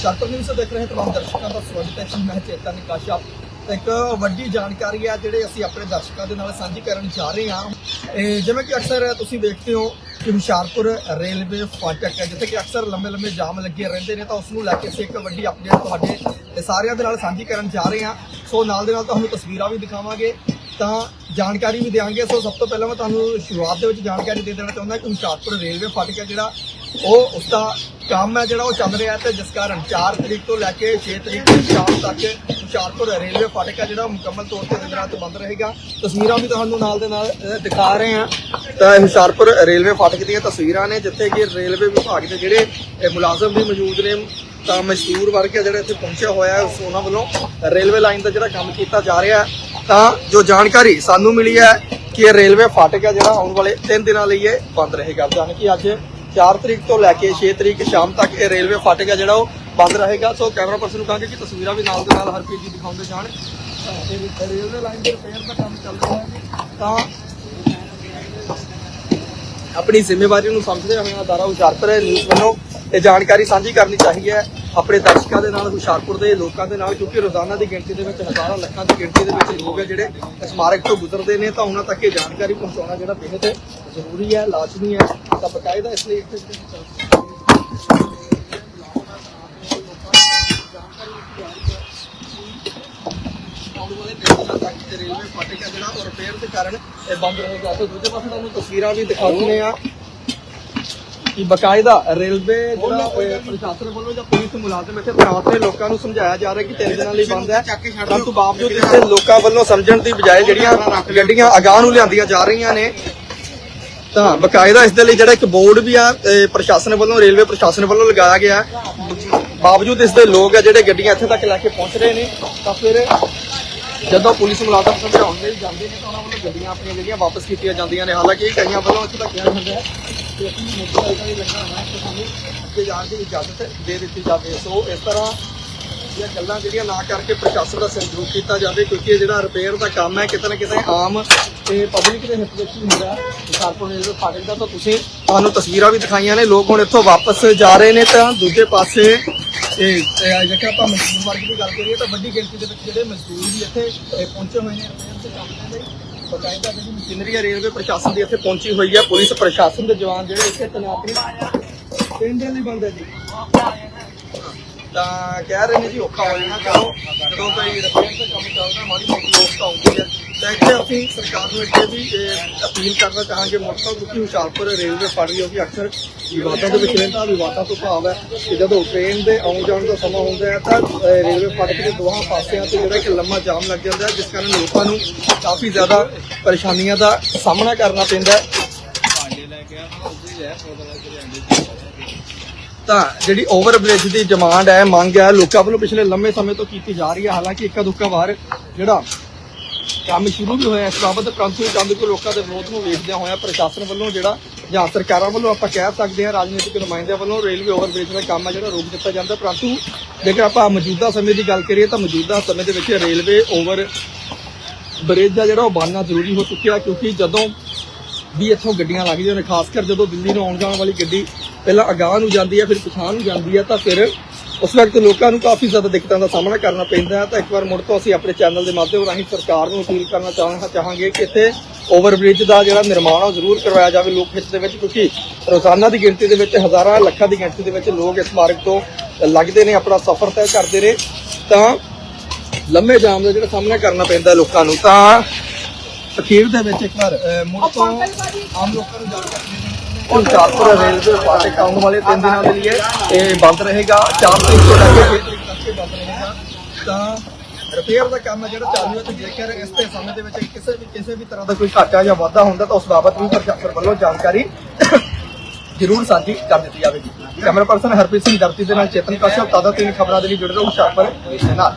ਸ਼ਰਪਰ news ਦੇਖ ਰਹੇ ਤਮਾਮ ਦਰਸ਼ਕਾਂ ਦਾ ਸਵਾਗਤ ਹੈ। ਜੀ ਮੈਂ ਚੇਤਨ ਕਾਸ਼ਪ ਇੱਕ ਵੱਡੀ ਜਾਣਕਾਰੀ ਹੈ, ਜਿਹੜੇ ਅਸੀਂ ਆਪਣੇ ਦਰਸ਼ਕਾਂ ਦੇ ਨਾਲ ਸਾਂਝੀ ਕਰਨ ਜਾ ਰਹੇ ਹਾਂ। ਜਿਵੇਂ ਕਿ ਅਕਸਰ ਤੁਸੀਂ ਵੇਖਦੇ ਹੋ ਕਿ ਹੁਸ਼ਿਆਰਪੁਰ ਰੇਲਵੇ ਫਾਟਕ ਹੈ, ਜਿੱਥੇ ਕਿ ਅਕਸਰ ਲੰਬੇ ਲੰਬੇ ਜਾਮ ਲੱਗੇ ਰਹਿੰਦੇ ਨੇ, ਤਾਂ ਉਸ ਨੂੰ ਲੈ ਕੇ ਅਸੀਂ ਇੱਕ ਵੱਡੀ ਅਪਡੇਟ ਤੁਹਾਡੇ ਸਾਰਿਆਂ ਦੇ ਨਾਲ ਸਾਂਝੀ ਕਰਨ ਜਾ ਰਹੇ ਹਾਂ। ਸੋ ਨਾਲ ਦੇ ਨਾਲ ਤੁਹਾਨੂੰ ਤਸਵੀਰਾਂ ਵੀ ਦਿਖਾਵਾਂਗੇ, ਤਾਂ ਜਾਣਕਾਰੀ ਵੀ ਦੇਵਾਂਗੇ ਸੋ ਸਭ ਤੋਂ ਪਹਿਲਾਂ ਮੈਂ ਤੁਹਾਨੂੰ ਸ਼ੁਰੂਆਤ ਦੇ ਵਿੱਚ ਜਾਣਕਾਰੀ ਦੇ ਦੇਣਾ ਚਾਹੁੰਦਾ ਕਿ ਹੁਸ਼ਿਆਰਪੁਰ ਰੇਲਵੇ ਫਾਟਕ ਹੈ, ਜਿਹੜਾ ਉਹ ਉਸ ਦਾ ਕੰਮ ਹੈ ਜਿਹੜਾ ਉਹ ਚੱਲ ਰਿਹਾ ਹੈ ਤੇ ਜਿਸ ਕਾਰਨ 4 ਤਰੀਕ ਤੋਂ ਲੈ ਕੇ 6 ਤਰੀਕ ਦੀ ਸ਼ਾਮ ਤੱਕ ਹੁਸ਼ਿਆਰਪੁਰ ਰੇਲਵੇ ਫਾਟਕ ਹੈ ਜਿਹੜਾ ਉਹ ਮੁਕੰਮਲ ਤੌਰ ਤੇ ਦਿਨ ਰਾਤ ਬੰਦ ਰਹੇਗਾ। ਤਸਵੀਰਾਂ ਵੀ ਤੁਹਾਨੂੰ ਨਾਲ ਦੇ ਨਾਲ ਦਿਖਾ ਰਹੇ ਹਾਂ। ਤਾਂ ਹੁਸ਼ਿਆਰਪੁਰ ਰੇਲਵੇ ਫਾਟਕ ਦੀਆਂ ਤਸਵੀਰਾਂ ਨੇ, ਜਿੱਥੇ ਕਿ ਰੇਲਵੇ ਵਿਭਾਗ ਦੇ ਜਿਹੜੇ ਮੁਲਾਜ਼ਮ ਵੀ ਮੌਜੂਦ ਨੇ। ਤਾਂ ਮਜ਼ਦੂਰ ਵਰਗ ਹੈ ਜਿਹੜਾ ਇੱਥੇ ਪਹੁੰਚਿਆ ਹੋਇਆ ਹੈ, ਉਸ ਉਹਨਾਂ ਵੱਲੋਂ ਰੇਲਵੇ ਲਾਈਨ ਦਾ ਜਿਹੜਾ ਕੰਮ ਕੀਤਾ ਜਾ ਰਿਹਾ ਤਾਂ ਜੋ ਜਾਣਕਾਰੀ ਸਾਨੂੰ ਮਿਲੀ ਹੈ ਕਿ ਇਹ ਰੇਲਵੇ ਫਾਟਕ ਹੈ ਜਿਹੜਾ ਆਉਣ ਵਾਲੇ 3 ਦਿਨਾਂ ਲਈ ਇਹ ਬੰਦ ਰਹੇਗਾ। ਜਾਣੀ ਕਿ ਅੱਜ 4 ਤਰੀਕ ਤੋਂ ਲੈ ਕੇ 6 ਤਰੀਕ ਸ਼ਾਮ ਤੱਕ ਇਹ ਰੇਲਵੇ ਫਾਟਕ ਹੈ ਜਿਹੜਾ ਉਹ ਬੰਦ ਰਹੇਗਾ। ਸੋ ਕੈਮਰਾ ਪਰਸਨ ਨੂੰ ਕਹਾਂਗੇ ਕਿ ਤਸਵੀਰਾਂ ਵੀ ਨਾਲ ਦੇ ਨਾਲ ਹਰ ਜੀ ਦਿਖਾਉਂਦੇ ਜਾਣ। ਇਹ ਰੇਲਵੇ ਲਾਈਨ ਦੇ ਰਿਪੇਅਰ ਦਾ ਕੰਮ ਚੱਲ ਰਿਹਾ ਹੈ। ਤਾਂ ਆਪਣੀ ਜ਼ਿੰਮੇਵਾਰੀ ਨੂੰ ਸਮਝਦੇ ਹੋਏ ਅਦਾਰਾ ਹੁਸ਼ਿਆਰਪੁਰ ਨਿਊਜ਼ ਵੱਲੋਂ ਇਹ ਜਾਣਕਾਰੀ ਸਾਂਝੀ ਕਰਨੀ ਚਾਹੀਦੀ ਹੈ। ਆਪਣੇ ਦਰਸ਼ਕਾਂ ਦੇ ਨਾਲ, ਹੁਸ਼ਿਆਰਪੁਰ ਦੇ ਲੋਕਾਂ ਦੇ ਨਾਲ, ਕਿਉਂਕਿ ਰੋਜ਼ਾਨਾ ਦੀ ਗਿਣਤੀ ਦੇ ਵਿੱਚ ਹਜ਼ਾਰਾਂ ਲੱਖਾਂ ਦੀ ਗਿਣਤੀ ਦੇ ਵਿੱਚ ਲੋਕ ਹੈ ਜਿਹੜੇ ਸਮਾਰਕ ਤੋਂ ਗੁਜ਼ਰਦੇ ਨੇ, ਤਾਂ ਉਹਨਾਂ ਤੱਕ ਇਹ ਜਾਣਕਾਰੀ ਪਹੁੰਚਾਉਣਾ ਜਿਹੜਾ ਬੇਹੱਦ ਜ਼ਰੂਰੀ ਹੈ, ਲਾਜ਼ਮੀ ਹੈ। ਤਾਂ ਬਕਾਇਦਾ ਇਸ ਲਈ ਇੱਥੇ ਤੱਕ ਰੇਲਵੇ ਫਾਟਕ ਹੈ ਜਿਹੜਾ ਉਹ ਰਿਪੇਅਰ ਦੇ ਕਾਰਨ ਇਹ ਬੰਦ ਰਹੇਗਾ ਤੇ ਦੂਜੇ ਪਾਸੇ ਤੁਹਾਨੂੰ ਤਸਵੀਰਾਂ ਵੀ ਦਿਖਾ ਦਿੰਦੇ ਆ ਕਿ ਬਕਾਇਦਾ ਰੇਲਵੇ ਜਿਹੜਾ ਪ੍ਰਸ਼ਾਸਨ ਵੱਲੋਂ ਜਾਂ ਪੁਲਿਸ ਮੁਲਾਜ਼ਮ ਇੱਥੇ ਤੈਨਾਤ ਨੇ ਲੋਕਾਂ ਨੂੰ ਸਮਝਾਇਆ ਜਾ ਰਿਹਾ ਕਿ ਤਿੰਨ ਦਿਨਾਂ ਲਈ ਬੰਦ ਹੈ। ਪਰੰਤੂ ਬਾਵਜੂਦ ਇਸ ਲੋਕਾਂ ਵੱਲੋਂ ਸਮਝਣ ਦੀ ਬਜਾਏ ਜਿਹੜੀਆਂ ਗੱਡੀਆਂ ਅਗਾਹ ਨੂੰ ਲਿਆਂਦੀਆਂ ਜਾ ਰਹੀਆਂ ਨੇ। ਤਾਂ ਬਕਾਇਦਾ ਇਸ ਦੇ ਲਈ ਜਿਹੜਾ ਇੱਕ ਬੋਰਡ ਵੀ ਆ ਪ੍ਰਸ਼ਾਸਨ ਵੱਲੋਂ ਰੇਲਵੇ ਪ੍ਰਸ਼ਾਸਨ ਵੱਲੋਂ ਲਗਾਇਆ ਗਿਆ। ਬਾਵਜੂਦ ਇਸ ਦੇ ਲੋਕ ਆ ਜਿਹੜੇ ਗੱਡੀਆਂ ਇੱਥੇ ਤੱਕ ਲੈ ਕੇ ਪਹੁੰਚ ਰਹੇ ਨੇ ਤਾਂ ਫਿਰ ਜਦੋਂ ਪੁਲਿਸ ਮੁਲਾਜ਼ਮ ਸਮਝਾਉਣ ਲਈ ਜਾਂਦੇ ਨੇ ਤਾਂ ਉਹਨਾਂ ਵੱਲੋਂ ਗੱਡੀਆਂ ਆਪਣੀਆਂ ਜਿਹੜੀਆਂ ਵਾਪਸ ਕੀਤੀਆਂ ਜਾਂਦੀਆਂ ਨੇ। ਹਾਲਾਂਕਿ ਇਹ ਕਈਆਂ ਵੱਲੋਂ ਇੱਥੇ ਤੱਕ ਕਿਹਾ ਜਾਂਦਾ ਹੈ ਕਿ ਅਸੀਂ ਮੋਟਰ ਵਾਈਕਾਂ ਲੱਗਣਾ ਹੈ ਕਿ ਸਾਨੂੰ ਅੱਗੇ ਜਾਣ ਦੀ ਇਜਾਜ਼ਤ ਦੇ ਦਿੱਤੀ ਜਾਵੇ। ਸੋ ਇਸ ਤਰ੍ਹਾਂ ਇਹ ਗੱਲਾਂ ਜਿਹੜੀਆਂ ਨਾ ਕਰਕੇ ਪ੍ਰਸ਼ਾਸਨ ਦਾ ਸਹਿਯੋਗ ਕੀਤਾ ਜਾਵੇ, ਕਿਉਂਕਿ ਜਿਹੜਾ ਰਿਪੇਅਰ ਦਾ ਕੰਮ ਹੈ, ਕਿਤੇ ਨਾ ਕਿਤੇ ਆਮ ਤੇ ਪਬਲਿਕ ਦੇ ਹਿੱਤ ਵਿੱਚ ਹੀ ਹੁੰਦਾ ਹੈ। ਕਾਰਪੋਰੇਟ ਦੇ ਫਾਟਕ ਦਾ ਤਾਂ ਤੁਸੀਂ ਤੁਹਾਨੂੰ ਤਸਵੀਰਾਂ ਵੀ ਦਿਖਾਈਆਂ ਨੇ। ਲੋਕ ਹੁਣ ਇੱਥੋਂ ਵਾਪਸ ਜਾ ਰਹੇ ਨੇ ਤਾਂ ਦੂਜੇ ਪਾਸੇ ਇਹ ਇਹ ਆਪਾਂ ਮਜ਼ਦੂਰ ਵਰਗ ਦੀ ਗੱਲ ਕਰੀਏ ਤਾਂ ਵੱਡੀ ਗਿਣਤੀ ਦੇ ਵਿੱਚ ਜਿਹੜੇ ਮਜ਼ਦੂਰ ਵੀ ਇੱਥੇ ਪਹੁੰਚੇ ਹੋਏ ਨੇ ਰਿਪੇਅਰ ਦੇ ਕੰਮ ਦੇ ਲਈ। ਬਕਾਇਦਾ ਜਿਹੜੀ ਮਸ਼ੀਨਰੀ ਰੇਲਵੇ ਪ੍ਰਸ਼ਾਸਨ ਦੀ ਇੱਥੇ ਪਹੁੰਚੀ ਹੋਈ ਹੈ ਪੁਲਿਸ ਪ੍ਰਸ਼ਾਸਨ ਦੇ ਜਵਾਨ ਜਿਹੜੇ ਇੱਥੇ ਤੈਨਾਤ ਨੇ, ਪਿੰਡ ਲਈ ਬੰਦੇ ਜੀ। ਤਾਂ ਕਹਿ ਰਹੇ ਨੇ ਜੀ ਔਖਾ ਹੋ ਜਾਣਾ ਕਰੋ ਜਦੋਂ ਕੋਈ ਰਿਪੇਅਰ ਦਾ ਕੰਮ ਚੱਲਦਾ, ਮਾੜੀ ਮੋਟੀ ਔਖਾ ਆਉਂਦੀ ਹੈ। ਤਾਂ ਇੱਥੇ ਅਸੀਂ ਸਰਕਾਰ ਨੂੰ ਇੱਥੇ ਵੀ ਅਪੀਲ ਕਰਨਾ ਚਾਹਾਂਗੇ ਮੋਟਰ ਕਿਉਂਕਿ ਹੁਸ਼ਿਆਰਪੁਰ ਰੇਲਵੇ ਫੜ ਰਹੀ ਕਿ ਅਕਸਰ ਵਿਵਾਦਾਂ ਦੇ ਵਿੱਚ ਰਹਿੰਦਾ, ਵਿਵਾਦਾਂ ਤੋਂ ਭਾਵ ਹੈ ਕਿ ਜਦੋਂ ਟ੍ਰੇਨ ਦੇ ਆਉਣ ਜਾਣ ਦਾ ਸਮਾਂ ਹੁੰਦਾ ਹੈ, ਤਾਂ ਰੇਲਵੇ ਫਾਟਕ ਦੇ ਦੋਹਾਂ ਪਾਸਿਆਂ ਤੇ ਜਿਹੜਾ ਕਿ ਲੰਮਾ ਜਾਮ ਲੱਗ ਜਾਂਦਾ ਹੈ, ਜਿਸ ਕਾਰਨ ਲੋਕਾਂ ਨੂੰ ਕਾਫੀ ਜ਼ਿਆਦਾ ਪਰੇਸ਼ਾਨੀਆਂ ਦਾ ਸਾਹਮਣਾ ਕਰਨਾ ਪੈਂਦਾ ਹੈ। ਤਾਂ ਜਿਹੜੀ ਓਵਰ ਬ੍ਰਿਜ ਦੀ ਡਿਮਾਂਡ ਹੈ, ਮੰਗ ਹੈ, ਲੋਕਾਂ ਵੱਲੋਂ ਪਿਛਲੇ ਲੰਮੇ ਸਮੇਂ ਤੋਂ ਕੀਤੀ ਜਾ ਰਹੀ ਹੈ। ਹਾਲਾਂਕਿ ਇੱਕਾ ਦੁੱਕਾ ਵਾਰ ਜਿਹੜਾ ਕੰਮ ਸ਼ੁਰੂ ਵੀ ਹੋਇਆ, ਇਸ ਬਾਬਤ ਪਰੰਤੂ ਇਹ ਚੰਦ ਕੋ ਲੋਕਾਂ ਦੇ ਵਿਰੋਧ ਨੂੰ ਵੇਖਦਿਆਂ ਹੋਇਆ ਪ੍ਰਸ਼ਾਸਨ ਵੱਲੋਂ ਜਿਹੜਾ ਜਾਂ ਸਰਕਾਰਾਂ ਵੱਲੋਂ ਆਪਾਂ ਕਹਿ ਸਕਦੇ ਹਾਂ, ਰਾਜਨੀਤਿਕ ਨੁਮਾਇੰਦਿਆਂ ਵੱਲੋਂ ਰੇਲਵੇ ਓਵਰਬ੍ਰਿਜ ਦਾ ਕੰਮ ਹੈ ਜਿਹੜਾ ਰੋਕ ਦਿੱਤਾ ਜਾਂਦਾ। ਪਰੰਤੂ ਜੇਕਰ ਆਪਾਂ ਮੌਜੂਦਾ ਸਮੇਂ ਦੀ ਗੱਲ ਕਰੀਏ ਤਾਂ ਮੌਜੂਦਾ ਸਮੇਂ ਦੇ ਵਿੱਚ ਰੇਲਵੇ ਓਵਰ ਬ੍ਰਿਜ ਦਾ ਜਿਹੜਾ ਉਹ ਬਣਨਾ ਜ਼ਰੂਰੀ ਹੋ ਚੁੱਕਿਆ, ਕਿਉਂਕਿ ਜਦੋਂ ਵੀ ਇੱਥੋਂ ਗੱਡੀਆਂ ਲੱਗਦੀਆਂ ਨੇ, ਖਾਸ ਕਰ ਜਦੋਂ ਦਿੱਲੀ ਨੂੰ ਆਉਣ ਜਾਣ ਵਾਲੀ ਗੱਡੀ ਪਹਿਲਾਂ ਅਗਾਹ ਨੂੰ ਜਾਂਦੀ ਹੈ ਫਿਰ ਪਛਾਣ ਨੂੰ ਜਾਂਦੀ ਹੈ ਤਾਂ ਫਿਰ ਉਸ ਵਕਤ ਲੋਕਾਂ ਨੂੰ ਕਾਫੀ ਜ਼ਿਆਦਾ ਦਿੱਕਤਾਂ ਦਾ ਸਾਹਮਣਾ ਕਰਨਾ ਪੈਂਦਾ ਹੈ। ਤਾਂ ਇੱਕ ਵਾਰ ਮੁੜ ਤੋਂ ਅਸੀਂ ਆਪਣੇ ਚੈਨਲ ਦੇ ਮਾਧਿਅਮ ਰਾਹੀਂ ਸਰਕਾਰ ਨੂੰ ਅਪੀਲ ਕਰਨਾ ਚਾਹਾਂ ਚਾਹਾਂਗੇ ਕਿ ਇੱਥੇ ਓਵਰ ਬ੍ਰਿਜ ਦਾ ਜਿਹੜਾ ਨਿਰਮਾਣ ਉਹ ਜ਼ਰੂਰ ਕਰਵਾਇਆ ਜਾਵੇ ਲੋਕ ਹਿੱਤ ਦੇ ਵਿੱਚ ਕਿਉਂਕਿ ਰੋਜ਼ਾਨਾ ਦੀ ਗਿਣਤੀ ਦੇ ਵਿੱਚ ਹਜ਼ਾਰਾਂ ਲੱਖਾਂ ਦੀ ਗਿਣਤੀ ਦੇ ਵਿੱਚ ਲੋਕ ਇਸ ਮਾਰਗ ਤੋਂ ਲੱਗਦੇ ਨੇ ਆਪਣਾ ਸਫ਼ਰ ਤੈਅ ਕਰਦੇ ਨੇ। ਤਾਂ ਲੰਮੇ ਜਾਮ ਦਾ ਜਿਹੜਾ ਸਾਹਮਣਾ ਕਰਨਾ ਪੈਂਦਾ ਲੋਕਾਂ ਨੂੰ ਤਾਂ ਅਖੀਰ ਦੇ ਵਿੱਚ ਇੱਕ ਵਾਰ ਮੁੜ ਤੋਂ ਆਮ ਲੋਕਾਂ ਨੂੰ ਜਾਣਕਾਰੀ ਚਾਰਪੁਰ ਰੇਲਵੇ ਫਾਟਕ ਆਉਣ ਵਾਲੇ ਤਿੰਨ ਦਿਨਾਂ ਦੇ ਲਈ ਇਹ ਬੰਦ ਰਹੇਗਾ। 4 ਤਰੀਕ ਤੋਂ ਲੈ ਕੇ 6 ਤਰੀਕ ਤੱਕ ਬੰਦ ਰਹੇਗਾ। ਤਾਂ ਰਿਪੇਅਰ ਦਾ ਕੰਮ ਹੈ ਜਿਹੜਾ ਚਾਲੂ ਹੈ ਤੇ ਜੇਕਰ ਇਸ ਤੇ ਸਮੇਂ ਦੇ ਵਿੱਚ ਕਿਸੇ ਵੀ ਕਿਸੇ ਵੀ ਤਰ੍ਹਾਂ ਦਾ ਕੋਈ ਘਾਟਾ ਜਾਂ ਵਾਧਾ ਹੁੰਦਾ ਤਾਂ ਉਸ ਬਾਬਤ ਵੀ ਪ੍ਰਸ਼ਾਸਨ ਵੱਲੋਂ ਜਾਣਕਾਰੀ ਜ਼ਰੂਰ ਸਾਂਝੀ ਕਰ ਦਿੱਤੀ ਜਾਵੇਗੀ। ਕੈਮਰਾ ਪਰਸਨ ਹਰਪ੍ਰੀਤ ਸਿੰਘ, ਦਰਤੀ ਦੇ ਨਾਲ ਚੇਤਨ ਕਸ਼ਪ ਤਾਦਾ ਤਿੰਨ ਖਬਰਾਂ ਦੇ ਲਈ ਜੁੜੇ ਰਹੋ ਹੁਸ਼ਿਆਰਪੁਰ ਦੇ ਨਾਲ।